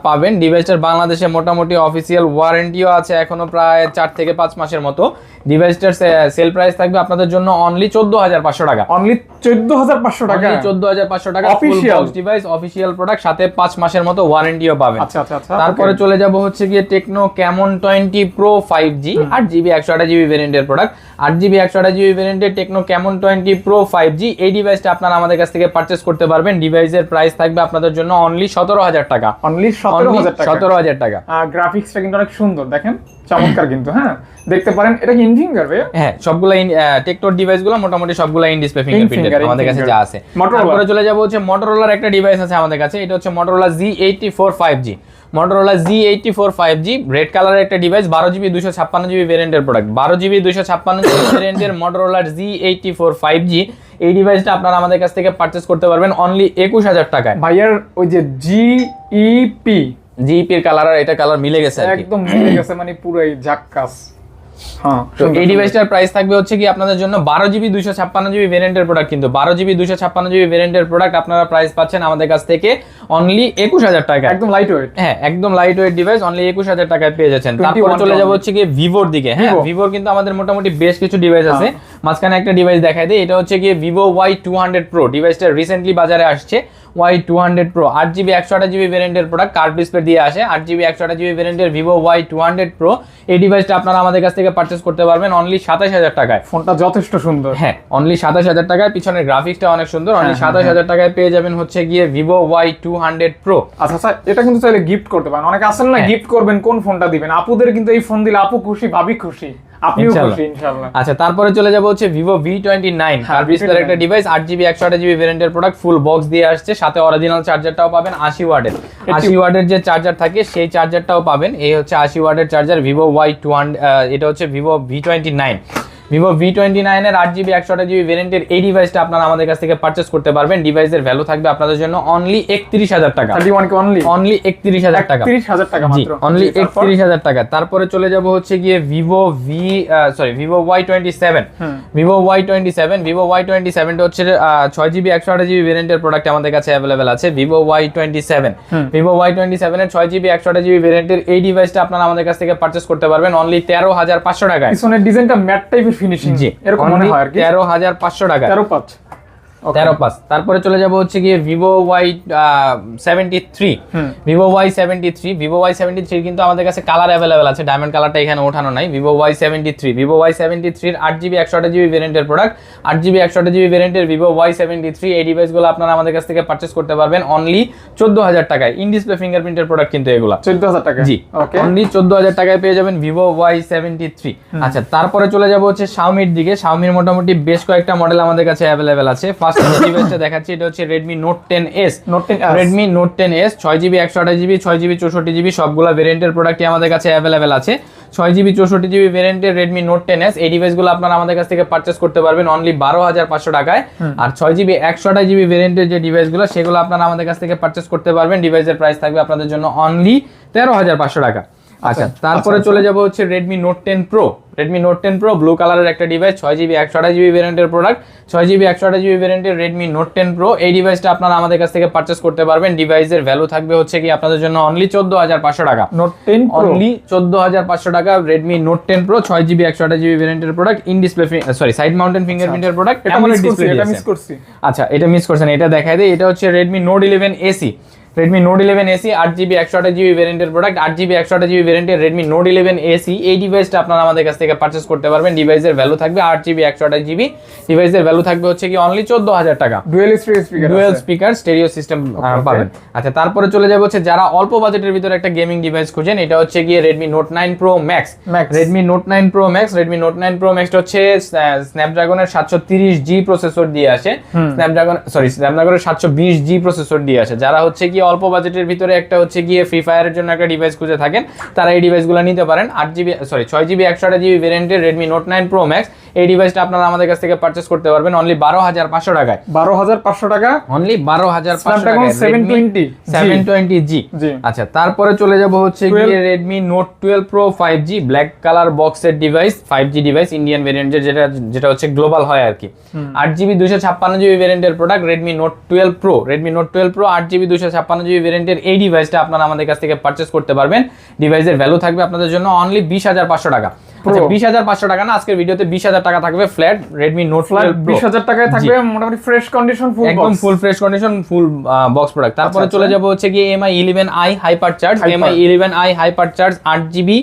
পাবেন। ডিভাইসটার বাংলাদেশে মোটামুটি অফিসিয়াল ওয়ারেন্টিও আছে এখনও প্রায় চার থেকে পাঁচ মাসের মতো। ডিভাইসটার সেল প্রাইস থাকবে আপনাদের জন্য অনলি চোদ্দ হাজার পাঁচশো টাকা। অনলি 14500 চোদ্দ হাজার পাঁচশো টাকা। Full Official? Box device official product সাথে পাঁচ মাসের মতো ওয়ারেন্টিও পাবেন। আচ্ছা আচ্ছা আচ্ছা তারপরে চলে যাব হচ্ছে গিয়ে Tecno Camon twenty pro five G আট জিবি একশো আঠাশ জিবি ভেরিয়েন্টের প্রোডাক্ট আট জিবি একশো আঠাশ জিবি ভেরিয়েন্টের Tecno Camon twenty pro five G এই ডিভাইসটা আপনারা আমাদের কাছ থেকে করতে পারবেন। ডিভাইসের প্রাইস থাকবে আপনাদের জন্য অনলি সতেরো হাজার টাকা। অনলি সতেরো হাজার টাকা। সতেরো হাজার টাকা। গ্রাফিক্সটা কিন্তু অনেক সুন্দর দেখেন? চমৎকার কিন্তু হ্যাঁ? দেখতে পারেন এটা কি হ্যাঁ সবগুলো টেকটোর ডিভাইসগুলো মোটামুটি সবগুলো ইন ডিসপ্লে ফিঙ্গারপ্রিন্ট আমাদের কাছে যা আছে। Motorola। তারপরে চলে যাব হচ্ছে মটোরোলার একটা ডিভাইস আছে আমাদের কাছে। এটা হচ্ছে Motorola G eighty four five G Motorola G eighty four five G red কালারের একটা ডিভাইস বারো জিবি দুশো ছাপ্পান্ন জিবি ভেরিয়েন্টের প্রোডাক্ট বারো জিবি দুশো ছাপ্পান্ন জিবি ভেরিয়েন্টের মটোরোলার G eighty four five G এই ডিভাইসটা আপনারা আমাদের কাছ থেকে পারচেস করতে পারবেন অনলি একুশ হাজার টাকায়। ভাইয়ার ওই যে জি জিইপি জিপির কালার আর এটা কালার মিলে গেছে একদম মিলে গেছে মানে পুরোই জাক্কাস। হ্যাঁ তো এই ডিভাইসটার প্রাইস থাকবে হচ্ছে কি আপনাদের জন্য বারো জিবি দুশো ছাপ্পান্ন জিবি ভেরিয়েন্টের প্রোডাক্ট কিন্তু বারো জিবি দুশো ছাপ্পান্ন জিবি ভেরিয়েন্টের প্রোডাক্ট আপনারা প্রাইস পাচ্ছেন আমাদের কাছ থেকে অনলি একুশ হাজার টাকা। একদম লাইট ওয়েট হ্যাঁ একদম লাইট ওয়েট ডিভাইস অনলি একুশ হাজার টাকায় পেয়ে যাচ্ছেন। 21 তারপরে চলে যাব হচ্ছে ভিভোর দিকে। হ্যাঁ। ভিভোর কিন্তু আমাদের মোটামুটি বেশ কিছু ডিভাইস আছে। হ্যাঁ। মাঝখানে একটা ডিভাইস দেখাই দেয় এটা হচ্ছে Vivo Y two hundred pro ডিভাইসটা রিসেন্টলি বাজারে আসছে। ওয়াই টু হান্ড্রেড প্রো আট জিবি একশো আঠাশ জিবি ভেরিয়েন্টের প্রোডাক্ট কার্ড ডিসপ্লে দিয়ে আসে আট জিবি একশো আঠাশ জিবি ভেরিয়েন্টের Vivo Y two hundred pro এই ডিভাইসটা আপনারা আমাদের কাছ থেকে পারচেস করতে পারবেন অনলি সাতাশ হাজার টাকায়। ফোনটা যথেষ্ট সুন্দর। হ্যাঁ অনলি সাতাশ হাজার টাকায়। পিছনের গ্রাফিক্সটা অনেক সুন্দর। অনলি হ্যাঁ, সাতাশ হাজার টাকায় পেয়ে যাবেন হচ্ছে গিয়ে Vivo Y two hundred pro আচ্ছা আচ্ছা এটা কিন্তু চাইলে গিফট করতে পারেন। অনেকে আসেন না হ্যাঁ। গিফট করবেন কোন ফোনটা দিবেন? আপুদের কিন্তু এই ফোন দিলে আপু খুশি ভাবি খুশি। আপনিও খুশি ইনশাআল্লাহ আচ্ছা তারপরে চলে যাব হচ্ছে ভিভো ভি টোয়েন্টি নাইন হ্যাঁ, V29 একটা ডিভাইস আট জিবি একশো আট জিবি ভেরিয়েন্টের প্রোডাক্ট ফুল বক্স দিয়ে আসছে। সাথে অরিজিনাল চার্জারটাও পাবেন আশি ওয়াটের। আশি ওয়াটের যে চার্জার থাকে সেই চার্জারটাও পাবেন। এই হচ্ছে আশি ওয়াটের চার্জার ভিভো ওয়াই টু এটা হচ্ছে Vivo V twenty nine Vivo V twenty নাইনের আট জিবি একশো আট জিবি ভেরিয়েন্টের এই ডিভাইসটা আপনারা আমাদের কাছ থেকে পারচেস করতে পারবেন। ডিভাইসের ভ্যালু থাকবে আপনাদের জন্য অনলি একত্রিশ হাজার টাকা। অনলি অনলি একত্রিশ হাজার টাকা। তিরিশ হাজার টাকা জি অনলি একত্রিশ হাজার টাকা। তারপরে চলে যাব হচ্ছে গিয়ে Vivo V sorry Vivo Y twenty seven Vivo Y twenty seven Vivo Y twenty সেভেনটা হচ্ছে ছয় জিবি একশো আঠাশ জিবি ভেরিয়েন্টের প্রোডাক্ট আমাদের কাছে অ্যাভেলেবেল আছে Vivo Y twenty seven Vivo Y twenty সেভেনের ছয় জিবি একশো আঠাশ জিবি ভেরিয়েন্টের এই ডিভাইসটা আপনারা আমাদের কাছ থেকে পারচেস করতে পারবেন অনলি তেরো হাজার পাঁচশো টাকায়। ডিজাইনটা ম্যাট টাইপের ফিনিশিং জি। এরকম মনে হয় আর কি। তেরো হাজার পাঁচশো টাকা। তেরো পাঁচ। Okay. তেরো পাঁচ তারপরে চলে যাব হচ্ছে গিয়ে Vivo Y seventy three Vivo Y seventy three Vivo Y seventy three কিন্তু আমাদের কাছে কালার অ্যাভেলেবেল আছে। ডায়মন্ড কালারটা এখানে ওঠানো নাই। Vivo Y seventy three Vivo Y seventy থ্রির আট জিবি একশো আট জিবি ভেরিয়েন্টের প্রোডাক্ট আট জিবি একশো আট জিবি ভেরিয়েন্টের ভিভো ওয়াই সেভেন্টি থ্রি এই ডিভাইসগুলো আপনারা আমাদের কাছ থেকে পারচেস করতে পারবেন অনলি চোদ্দ হাজার টাকায়। ইন ডিসপ্লে ফিঙ্গারপ্রিন্টের প্রোডাক্ট কিন্তু এগুলো। চোদ্দ হাজার টাকা জি। ওকে অনলি চোদ্দ হাজার টাকায় পেয়ে যাবেন ভিভো ওয়াই সেভেন্টি থ্রি আচ্ছা তারপরে চলে যাব হচ্ছে শাওমির দিকে। শাওমির মোটামুটি বেশ কয়েকটা মডেল আমাদের কাছে অ্যাভেলেবেল আছে। ফার্স্ট ডিভাইসটা দেখাচ্ছি এটা হচ্ছে Redmi Note ten S Note ten Redmi Note ten S ছয় জিবি একশো আঠাশ জিবি ছয় জিবি চৌষট্টি জিবি সবগুলো ভেরিয়েন্টের প্রোডাক্টই আমাদের কাছে অ্যাভেলেবেল আছে। ছয় জিবি চৌষট্টি জিবি ভেরিয়েন্টের রেডমি নোট টেন এস এই ডিভাইসগুলো আপনারা আমাদের কাছ থেকে পারচেস করতে পারবেন অনলি বারো হাজার পাঁচশো টাকায়। আর ছয় জিবি একশো আঠাশ জিবি ভেরিয়েন্টের যে ডিভাইসগুলো সেগুলো আপনারা আমাদের কাছ থেকে পারচেস করতে পারবেন। ডিভাইসের প্রাইস থাকবে আপনাদের জন্য অনলি তেরো হাজার পাঁচশো টাকা। আচ্ছা তারপরে আচ্ছা, চলে যাব হচ্ছে Redmi Note ten pro Redmi Note ten pro blue কালারের একটা ডিভাইস ছয় জিবি একশো আঠাশ জিবি ভেরিয়েন্টের প্রোডাক্ট ছয় জিবি একশো আঠাশ জিবি ভেরিয়েন্টের রেডমি নোট টেন প্রো এই ডিভাইসটা আপনারা আমাদের কাছ থেকে পারচেস করতে পারবেন। ডিভাইসের ভ্যালু থাকবে হচ্ছে কি আপনাদের জন্য অনলি চোদ্দ হাজার পাঁচশো টাকা। নোট টেন অনলি চোদ্দ হাজার পাঁচশো টাকা রেডমি নোট টেন প্রো ছয় জিবি একশো আঠাশ জিবি ভেরিয়েন্টের product in display sorry side mounted ফিঙ্গারপ্রিন্টের product এটা মিস করছি এটা মিস করছি। আচ্ছা এটা মিস করছেন এটা দেখাই দেয় এটা হচ্ছে Redmi Note eleven SE Redmi Note eleven SE আট জিবি একশো আঠাশ জিবি ভেরিয়েন্টের প্রোডাক্ট আট জিবি একশো আঠাশ জিবি ভেরিয়েন্টের রেডমি নোট ইলেভেন এসি এই ডিভাইসটা আপনারা আমাদের কাছ থেকে পারচেস করতে পারবেন। ডিভাইসের ভ্যালু থাকবে আট জিবি একশো আঠাশ জিবি ডিভাইসের ভ্যালু থাকবে হচ্ছে কি অনলি চোদ্দ হাজার টাকা। Dual speaker dual speaker stereo system. পাবেন। আচ্ছা তারপরে চলে যাব হচ্ছে যারা অল্প বাজেটের ভিতরে একটা গেমিং ডিভাইস খুঁজেন এটা হচ্ছে গিয়ে Redmi Note nine pro max. Redmi Note nine pro max Redmi Note nine pro max হচ্ছে স্ন্যাপড্রাগনের সাতশো তিরিশ জি প্রসেসর দিয়ে আসে। স্ন্যাপড্রাগন সরি স্ন্যাপড্রাগনের সাতশো বিশ জি প্রসেসর দিয়ে আসে। যারা হচ্ছে গিয়ে অল্প বাজেটের ভিতরে একটা হচ্ছে গিয়ে ফ্রি ফায়ারের জন্য একটা ডিভাইস খুঁজে থাকেন। তারা এই ডিভাইসগুলো নিতে পারেন। আট জিবি সরি ছয় জিবি একশো আট জিবি ভেরিয়েন্টের Redmi Note nine pro max এই ডিভাইসটা আপনারা আমাদের কাছ থেকে পারচেস করতে পারবেন অনলি বারো হাজার পাঁচশো টাকায়। বারো হাজার পাঁচশো টাকা? অনলি বারো হাজার Snapdragon 720 সেভেন টোয়েন্টি জি। আচ্ছা তারপরে চলে যাব হচ্ছে গিয়ে Redmi Note twelve pro five G black colour বক্সের device five G device Indian ভেরিয়েন্টের যেটা যেটা হচ্ছে গ্লোবাল হয় আর কি। আট জিবি দুশো ছাপ্পান্ন জিবি ভেরিয়েন্টের product Redmi Note twelve pro Redmi Note twelve pro আট জিবি দুশো ছাপ্পান্ন জিবি ভেরিয়েন্টের এই ডিভাইসটা আপনারা আমাদের কাছ থেকে পারচেস করতে পারবেন। ডিভাইসের ভ্যালু থাকবে আপনাদের জন্য অনলি বিশ হাজার পাঁচশো টাকা। আচ্ছা বিশ হাজার পাঁচশো টাকা না আজকের ভিডিওতে বিশ হাজার টাকা থাকবে ফ্ল্যাট রেডমি নোট ফ্ল্যাট বিশ হাজার টাকায় থাকবে মোটামুটি ফ্রেশ কন্ডিশন ফুল একদম full fresh condition full box product তারপরে আচ্ছা, চলে যাব হচ্ছে কি Mi eleven i hyper charge. Mi eleven i hyper charge আট জিবি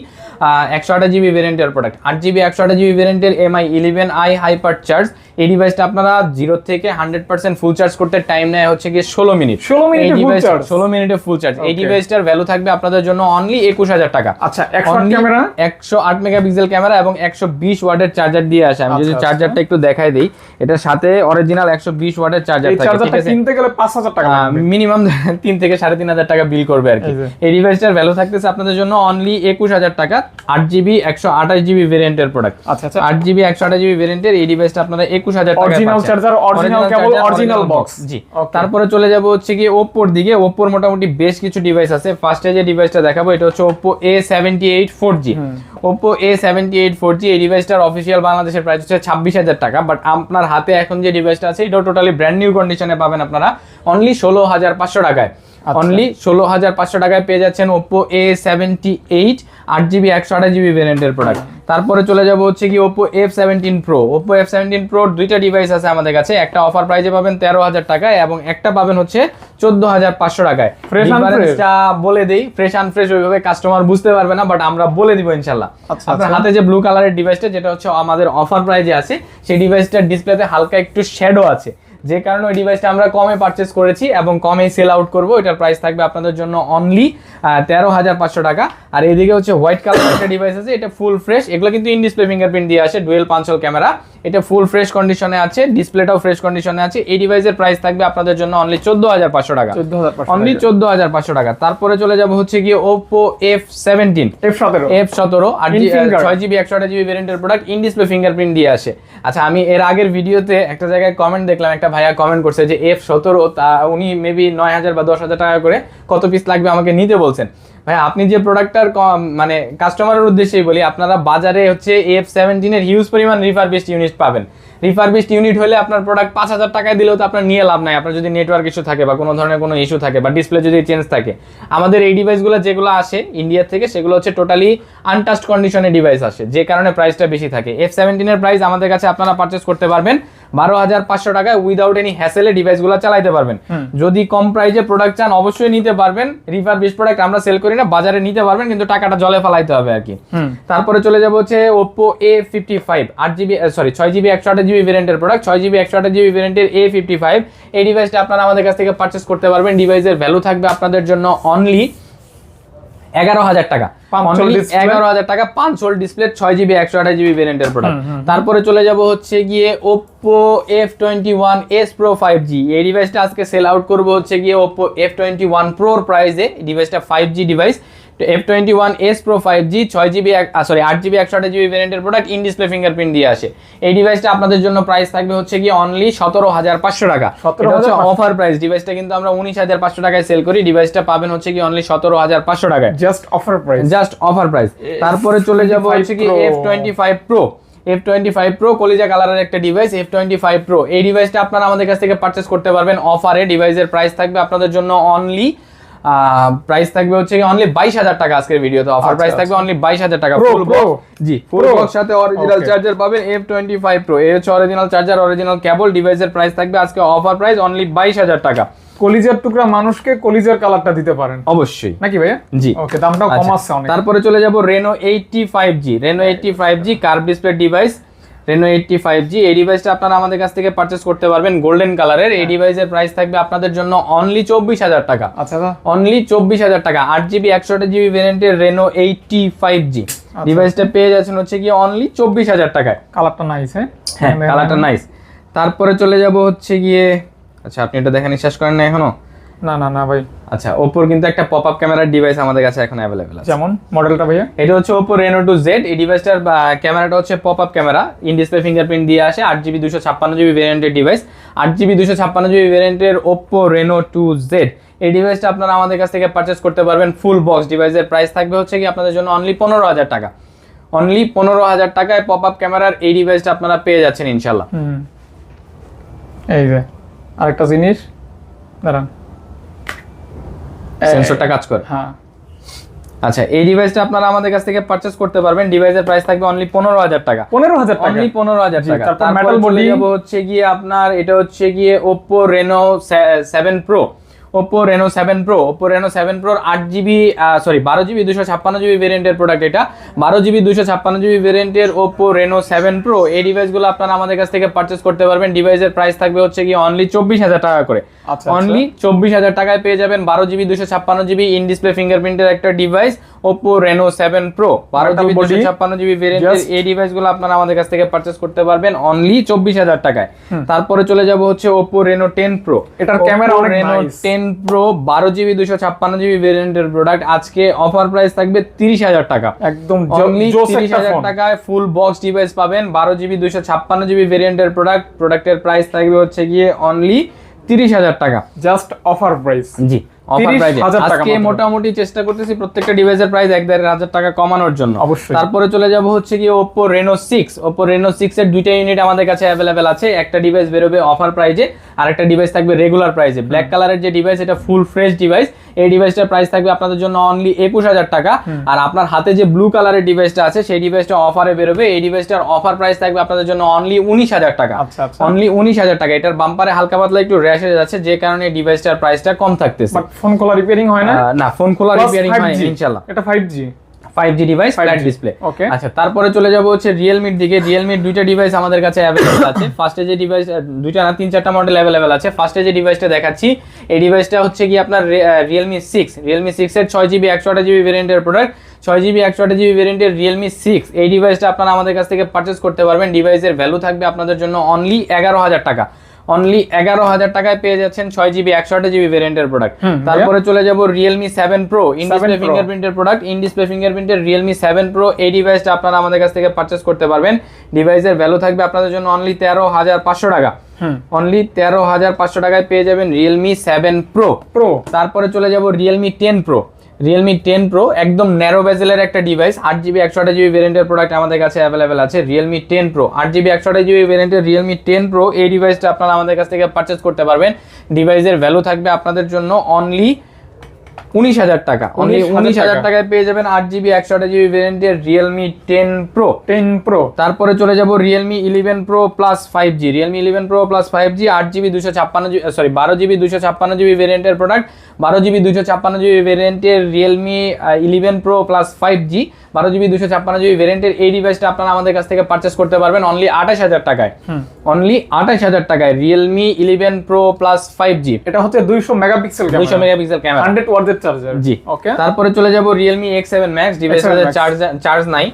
একশো আঠাশ জিবি ভেরিয়েন্টের প্রোডাক্ট আট জিবি একশো আঠাশ জিবি ভেরিয়েন্টের Mi eleven i hyper charge এই ডিভাইসটা আপনারা জিরো থেকে হান্ড্রেড পার্সেন্ট ফুল চার্জ করতে টাইম নেয় হচ্ছে গিয়ে ষোলো মিনিট 16 মিনিটে? ষোলো মিনিটে ফুল চার্জ এই ডিভাইসটার ভ্যালু থাকবে আপনাদের জন্য অনলি একুশ হাজার টাকা। আচ্ছা একশো ক্যামেরা একশো আট মেগাপিক্সেল ক্যামেরা এবং একশো বিশ ওয়াটের চার্জার দিয়ে আসে। আমি যদি আচ্ছা, চার্জারটা একটু দেখাই দিই এটার সাথে অরিজিনাল একশো বিশ ওয়াটের চার্জার থাকে চার্জারটা কিনতে গেলে পাঁচ হাজার টাকা মিনিমাম তিন থেকে সাড়ে তিন হাজার টাকা বিল করবে আর কি। এই ডিভাইসটার ভ্যালু থাকতেছে আপনাদের জন্য অনলি একুশ হাজার টাকা। আট জিবি একশো আঠাশ জিবি ভেরিয়েন্টের প্রোডাক্ট আচ্ছা আচ্ছা। আট জিবি একশো আঠাশ জিবি ভেরিয়েন্টের এই ডিভাইসটা আপনারা একুশ হাজার জি। তারপরে চলে যাব হচ্ছে কি ওপ্পোর দিকে। ওপ্পোর মোটামুটি বেশ কিছু ডিভাইস আছে। ফার্স্টে যে ডিভাইসটা দেখাবো এটা হচ্ছে Oppo A seventy eight four G Oppo A seventy eight four G এই ডিভাইসটার অফিসিয়াল বাংলাদেশের প্রাইস হচ্ছে ছাব্বিশ হাজার টাকা। বাট আপনার হাতে এখন যে ডিভাইসটা আছে এটাও টোটালি ব্র্যান্ড নিউ কন্ডিশনে পাবেন আপনারা। অনলি ষোলো হাজার পাঁচশো টাকায়। অনলি ষোলো হাজার পাঁচশো টাকায় পেয়ে যাচ্ছেন ওপ্পো এ সেভেন্টি এইট আট জিবি একশো আঠাশ জিবি ভ্যারিয়েন্টের প্রোডাক্ট তারপরে চলে যাব হচ্ছে কি Oppo F seventeen pro Oppo F seventeen pro দুইটা ডিভাইস আছে আমাদের কাছে। একটা অফার প্রাইজে পাবেন তেরো হাজার টাকায় এবং একটা পাবেন হচ্ছে চোদ্দ হাজার পাঁচশো টাকায়। Fresh? ডিফারেন্সটা বলে দেই ফ্রেশ আনফ্রেশ ওইভাবে কাস্টমার বুঝতে পারবে না বাট আমরা বলে দিব ইনশাল্লাহ। আচ্ছা, আপনার আচ্ছা। হাতে যে ব্লু কালারের ডিভাইসটা যেটা হচ্ছে আমাদের অফার প্রাইজে আছে সেই ডিভাইসটার ডিসপ্লেতে হালকা একটু শ্যাডো আছে। যে কারণে ওই ডিভাইসটা আমরা কমে পারচেস করেছি এবং কমে সেল আউট করব এটার প্রাইস থাকবে আপনাদের জন্য অনলি তেরো হাজার পাঁচশো টাকা। আর এদিকে হচ্ছে হোয়াইট কালার একটা ডিভাইস আছে এটা ফুল ফ্রেশ এগুলো কিন্তু ইন ডিসপ্লে ফিঙ্গারপ্রিন্ট দিয়ে আসে ডুয়েল পাঁচল ক্যামেরা এটা ফুল ফ্রেশ কন্ডিশনে আছে ডিসপ্লেটাও ফ্রেশ কন্ডিশনে আছে। এই ডিভাইসের প্রাইস থাকবে আপনাদের জন্য অনলি চোদ্দ হাজার পাঁচশো টাকা। চোদ্দ হাজার অনলি চোদ্দ হাজার পাঁচশো টাকা। তারপরে চলে যাব হচ্ছে গিয়ে ওপো এফ সেভেন্টিন এফ সতেরো। এফ সতেরো আর ছয় জিবি একশো আঠাশ জিবি ভেরিয়েন্টের প্রোডাক্ট ইন ডিসপ্লে ফিঙ্গারপ্রিন্ট দিয়ে আসে। আচ্ছা আমি এর আগের ভিডিওতে একটা জায়গায় কমেন্ট দেখলাম একটা ভাইয়া কমেন্ট করছে যে এফ সতেরো, তা উনি মেবি নয় হাজার বা দশ হাজার টাকা করে কত পিস লাগবে আমাকে নিতে বলছেন। ভাই আপনি যে প্রোডাক্টটার মানে কাস্টমারের উদ্দেশ্যেই বলি, আপনারা বাজারে হচ্ছে এফ সেভেন্টিনের হিউজ পরিমাণ রিফার রিফারবিস্ট ইউনিট পাবেন। রিফার রিফারবিস্ট ইউনিট হলে আপনার প্রোডাক্ট পাঁচ হাজার টাকায় দিলেও তো আপনার নিয়ে লাভ নাই। আপনার যদি নেটওয়ার্ক ইস্যু থাকে বা কোনো ধরনের কোনো ইস্যু থাকে বা ডিসপ্লে যদি চেঞ্জ থাকে। আমাদের এই ডিভাইসগুলো যেগুলো আসে ইন্ডিয়া থেকে, সেগুলো হচ্ছে টোটালি আনটাস্ট কন্ডিশনে ডিভাইস আসে, যে কারণে প্রাইসটা বেশি থাকে। এফ সেভেন্টিনের প্রাইস আমাদের কাছে আপনারা পারচেস করতে পারবেন। বারো হাজার পাঁচশো টাকায় উইদাউট এনি হ্যাসেলে ডিভাইসগুলো চালাইতে পারবেন। যদি কম প্রাইসে প্রোডাক্ট চান অবশ্যই নিতে পারবেন। রিফারবিশ প্রোডাক্ট আমরা সেল করি না বাজারে নিতে পারবেন কিন্তু টাকাটা জলে ফেলাইতে হবে আর কি। তারপরে চলে যাব হচ্ছে ওপ্পো এ ফিফটি ফাইভ আট জিবি সরি ছয় জিবি একশো আঠাশ জিবি ভেরিয়েন্টের প্রোডাক্ট ছয় জিবি একশো আঠাশ জিবি ভেরিয়েন্টের এ ফিফটি ফাইভ এই ডিভাইসটা আপনারা আমাদের কাছ থেকে পারচেস করতে পারবেন। ডিভাইসের ভ্যালু থাকবে আপনাদের জন্য অনলি এগারো হাজার টাকা। এগারো হাজার টাকা পাঁচ হোল ডিসপ্লে ছয় জিবি একশো আঠাশ জিবি ভেরিয়েন্টের প্রোডাক্ট তারপরে চলে যাব হচ্ছে গিয়ে Oppo F twenty one S pro five G এই ডিভাইসটা আজকে সেল আউট করব হচ্ছে গিয়ে ওপো এফ টোয়েন্টি ওয়ান প্রোর প্রাইসে ডিভাইসটা five G device F twenty one S pro five G ছয় জিবি সরি আট জিবি একশো আঠাশ জিবি ভেরিয়েন্টের প্রোডাক্ট ইন ডিসপ্লে ফিঙ্গারপ্রিন্ট দিয়ে আসে। এই ডিভাইসটা আপনাদের জন্য প্রাইস থাকবে হচ্ছে গিয়ে অনলি সতেরো হাজার পাঁচশো টাকা। 17,500 অফার প্রাইস ডিভাইসটা কিন্তু আমরা উনিশ হাজার পাঁচশো টাকায় সেল করি। ডিভাইসটা পাবেন হচ্ছে কি অনলি সতেরো হাজার পাঁচশো টাকায়। Just offer price just offer price তারপরে চলে যাব 25 হচ্ছে কি। F twenty five pro F twenty five pro কলিজা কালারের একটা device F twenty five pro এই ডিভাইসটা আপনারা আমাদের কাছ থেকে পারচেস করতে পারবেন। অফারে ডিভাইসের প্রাইস থাকবে আপনাদের জন্য অনলি প্রাইস থাকবে হচ্ছে অনলি বাইশ হাজার টাকা আজকের ভিডিওতে অফার আচ্ছা, প্রাইস থাকবে অনলি বাইশ হাজার টাকা। ফুল জি ফুল বক্স সাথে অরিজিনাল চার্জার পাবেন এফ টোয়েন্টি ফাইভ প্রো এর হচ্ছে অরিজিনাল চার্জার অরিজিনাল কেবল ডিভাইসের প্রাইস থাকবে আজকে অফার প্রাইস অনলি বাইশ হাজার টাকা। কলিজার টুকরা মানুষকে কলিজার কালারটা দিতে পারেন। অবশ্যই। নাকি ভাইয়া? জি। ওকে দামটাও কম আচ্ছা, আসছে অনেক। তারপরে চলে যাব Reno eighty five G Reno eighty five G curve display device Reno eighty five G এই ডিভাইসটা আপনারা আমাদের কাছ থেকে পারচেস করতে পারবেন গোল্ডেন কালারের এই ডিভাইসের প্রাইস থাকবে আপনাদের জন্য অনলি চব্বিশ হাজার টাকা। আচ্ছা অনলি চব্বিশ হাজার টাকা। আট জিবি একশো জিবি ভ্যারিয়েন্টের রেনো এইটটি ফাইভ জি ডিভাইসটা পেয়ে যাচ্ছেন হচ্ছে কি অনলি চব্বিশ হাজার টাকায়। কালারটা নাইস হ্যাঁ? হ্যাঁ কালারটা নাইস তারপরে চলে যাব হচ্ছে গিয়ে আচ্ছা আপনি এটা দেখা নিঃশ্বাস করেন না এখনও? না না না ভাই। আচ্ছা ওপোর কিন্তু একটা পপ আপ ক্যামেরার ডিভাইস আমাদের কাছে এখন অ্যাভেলেবেল আছে। যেমন মডেলটা ভাইয়া? এটা হচ্ছে ওপো রেনো টু জেড এই ডিভাইসটার ক্যামেরাটা হচ্ছে pop up camera in display fingerprint দিয়ে আসে আট জিবি দুশো ছাপ্পান্ন জিবি ভেরিয়েন্টের ডিভাইস আট জিবি দুশো ছাপ্পান্ন জিবি ভেরিয়েন্টের ওপো রেনো টু জেড এই ডিভাইসটা আপনারা আমাদের কাছ থেকে পারচেস করতে পারবেন ফুল বক্স ডিভাইসের প্রাইস থাকবে হচ্ছে কি আপনাদের জন্য অনলি পনেরো হাজার টাকা। অনলি পনেরো হাজার টাকায় পপ আপ ক্যামেরার এই ডিভাইসটা আপনারা পেয়ে যাচ্ছেন ইনশাল্লাহ হুম। এই যে আরেকটা জিনিস। দাঁড়ান। সেন্সরটা কাজ করে। হ্যাঁ। আচ্ছা এই ডিভাইসটা আপনারা আমাদের কাছ থেকে পারচেস করতে পারবেন। ডিভাইসের প্রাইস থাকবে অনলি পনেরো হাজার টাকা। পনেরো হাজার টাকা। অনলি পনেরো হাজার টাকা। metal চলে হচ্ছে গিয়ে আপনার এটা হচ্ছে গিয়ে Oppo Reno seven pro Oppo Reno seven pro Oppo Reno seven প্রোর আট জিবি সরি বারো জিবি দুশো ছাপ্পান্ন জিবি ভেরিয়েন্টের প্রোডাক্ট এটা। বারো জিবি দুশো ছাপ্পান্ন জিবি ভেরিয়েন্টের ওপো রেনো সেভেন প্রো এই ডিভাইসগুলো আপনারা আমাদের কাছ থেকে পারচেস করতে পারবেন। ডিভাইসের প্রাইস থাকবে হচ্ছে গিয়ে অনলি চব্বিশ হাজার টাকা করে। অনলি চব্বিশ হাজার টাকায় পেয়ে যাবেন বারো জিবি দুশো ছাপ্পান্ন জিবি ইন ডিসপ্লে ফিঙ্গারপ্রিন্টের একটা device Oppo Reno seven pro বারো জিবি দুশো ছাপ্পান্ন জিবি ভেরিয়েন্টের এই ডিভাইসগুলো আপনারা আমাদের কাছ থেকে পারচেস করতে পারবেন অনলি চব্বিশ হাজার টাকায়। তারপরে চলে যাব হচ্ছে ওপো রেনো টেন প্রো এটার অনেক রেনো টেন প্রো বারো জিবি দুশো ছাপ্পান্ন জিবি ভেরিয়েন্টের প্রোডাক্ট আজকে অফার প্রাইস থাকবে তিরিশ হাজার টাকা। একদম অনলি তিরিশ হাজার টাকায় ফুল বক্স ডিভাইস পাবেন। বারো জিবি দুশো ছাপ্পান্ন জিবি ভেরিয়েন্টের প্রোডাক্ট প্রোডাক্টের প্রাইস থাকবে হচ্ছে গিয়ে অনলি তিরিশ হাজার টাকা। জাস্ট অফার প্রাইস জি। অফার 30,000 আজকে মোটামুটি চেষ্টা করতেছি প্রত্যেকটা ডিভাইসের প্রাইস এক দেড় হাজার টাকা কমানোর জন্য। অবশ্যই। তারপরে চলে যাব হচ্ছে গিয়ে Oppo Reno 6 Oppo Reno 6 এর দুইটা ইউনিট আমাদের কাছে অ্যাভেলেবেল আছে। একটা ডিভাইস বেরোবে অফার প্রাইজে আর একটা ডিভাইস থাকবে রেগুলার প্রাইসে ব্ল্যাক কালারের যে ডিভাইস এটা ফুল ফ্রেশ ডিভাইস এই ডিভাইসটার প্রাইস থাকবে আপনাদের জন্য অনলি একুশ হাজার টাকা। আর আপনার হাতে যে ব্লু কালারের ডিভাইসটা আছে সেই ডিভাইসটা অফারে বেরোবে। এই ডিভাইসটার অফার প্রাইস থাকবে আপনাদের জন্য অনলি উনিশ হাজার টাকা। আচ্ছা, আচ্ছা। অনলি উনিশ হাজার টাকা। এটার বাম্পারে হালকা পাতলা একটু র্যাশ হয়ে যাচ্ছে যে কারণে ডিভাইসটার প্রাইসটা কম থাকতেছে। ফোন খোলা রিপেয়ারিং হয় না? না ফোন খোলা রিপেয়ারিং হয় 5G ইনশাআল্লাহ। এটা 5G 5G device 5G flat display. আচ্ছা তারপরে চলে যাব হচ্ছে রিয়েলমির দিকে। রিয়েলমির দুইটা ডিভাইস আমাদের কাছে অ্যাভেলেবল আছে। ফার্স্টে যে ডিভাইস দুইটা না তিন চারটা মডেল অ্যাভেলেবল আছে। ফার্স্টে যে ডিভাইসটা দেখাচ্ছি এই ডিভাইসটা হচ্ছে কি আপনার রিয়েলমি সিক্স রিয়েলমি সিক্সের ছয় জিবি একশো আঠাশ জিবি ভেরিয়েন্টের প্রোডাক্ট ছয় জিবি একশো আঠাশ জিবি ভেরিয়েন্টের রিয়েলমি সিক্স এই ডিভাইসটা আপনারা আমাদের কাছ থেকে পারচেস করতে পারবেন। ডিভাইসের ভ্যালু থাকবে আপনাদের জন্য অনলি এগারো হাজার টাকা। অনলি এগারো হাজার টাকায় পেয়ে যাচ্ছেন ছয় জিবি একশো আঠাশ জিবি ভেরিয়েন্টের প্রোডাক্ট তারপরে চলে যাব Realme seven pro in display Pro। ফিঙ্গারপ্রিন্টের প্রোডাক্ট ইন ডিসপ্লে ফিঙ্গারপ্রিন্টের রিয়েলমি সেভেন প্রো এই ডিভাইসটা আপনারা আমাদের কাছ থেকে পারচেস করতে পারবেন। ডিভাইসের ভ্যালু থাকবে আপনাদের জন্য অনলি তেরো হাজার পাঁচশো টাকা। অনলি তেরো হাজার পাঁচশো টাকায় পেয়ে যাবেন রিয়েলমি সেভেন প্রো প্রো তারপরে চলে যাব Realme ten pro Realme ten pro একদম ন্যারো বেজেলের একটা ডিভাইস আট জিবি একশো আটা জিবি ভেরিয়েন্টের প্রোডাক্ট আমাদের কাছে অ্যাভেলেবেল আছে রিয়েলমি টেন প্রো আট জিবি একশো আটা জিবি ভেরিয়েন্টের রিয়েলমি টেন প্রো এই ডিভাইসটা আপনারা আমাদের কাছ থেকে পারচেস করতে পারবেন। ডিভাইসের ভ্যালু থাকবে আপনাদের জন্য অনলি উনিশ হাজার টাকা। অনলি উনিশ হাজার টাকায় পেয়ে যাবেন আট জিবি একশো আঠাশ জিবি ভেরিয়েন্টের রিয়েলমি টেন প্রো 10 প্রো তারপরে চলে যাব Realme eleven pro plus five G Realme eleven pro plus five G আট জিবি দুশো ছাপ্পান্ন জিবি সরি বারো জিবি দুশো ছাপ্পান্ন জিবি ভেরিয়েন্টের প্রোডাক্ট বারো জিবি দুশো ছাপ্পান্ন জিবি ভেরিয়েন্টের Realme eleven pro plus five G বারো জিবি দুশো ছাপ্পান্ন জিবি ভেরিয়েন্টের এই ডিভাইসটা আপনারা আমাদের কাছ থেকে পারচেস করতে পারবেন অনলি আঠাশ হাজার টাকায়। অনলি আঠাশ হাজার টাকায় Realme eleven pro plus five G এটা হচ্ছে 200 মেগাপিক্সেল দুইশো মেগাপিক্সেল ক্যামেরা। 100 ওয়াটের চার্জার জি। ওকে তারপরে চলে যাব এক্স সেভেন ম্যাক্স ডিভাইসের X7 চার্জ চার্জ নাই।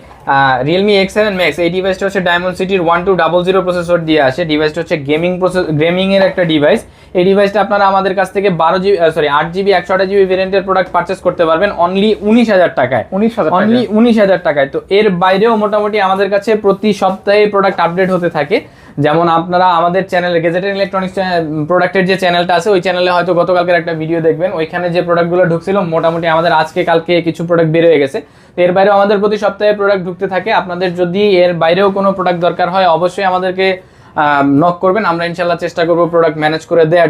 এক্স সেভেন ম্যাক্স এই ডিভাইসটা হচ্ছে ডায়মন্ড সিটির one two double zero processor দিয়ে আসে। ডিভাইসটা হচ্ছে গেমিং প্রসেস গেমিং এর একটা ডিভাইস এই ডিভাইসটা আপনারা আমাদের কাছ থেকে বারো জিবি সরি আট জিবি একশো আঠাশ জিবি ভেরিয়েন্টের প্রোডাক্ট পারচেস করতে পারবেন অনলি উনিশ হাজার টাকায়। 19000 টাকা অনলি উনিশ হাজার টাকায়। তো এর বাইরেও মোটামুটি আমাদের কাছে প্রতি সপ্তাহে প্রোডাক্ট আপডেট হতে থাকে। যেমন আপনারা আমাদের চ্যানেলে গেজেটেড ইলেকট্রনিক্স প্রোডাক্টের যে চ্যানেলটা আছে, ওই চ্যানেলে হয়তো গতকালকের একটা ভিডিও দেখবেন। ওইখানে যে প্রোডাক্টগুলো ঢুকছিল, মোটামুটি আমাদের আজকে, কালকে কিছু প্রোডাক্ট বের হয়ে গেছে। তো এর বাইরেও আমাদের প্রতি সপ্তাহে প্রোডাক্ট ঢুকতে থাকে। আপনাদের যদি এর বাইরেও কোনো প্রোডাক্ট দরকার হয়, অবশ্যই আমাদেরকে নক করবেন। আমরা ইনশাল্লাহ চেষ্টা করব প্রোডাক্ট ম্যানেজ করে দেওয়ার জন্য।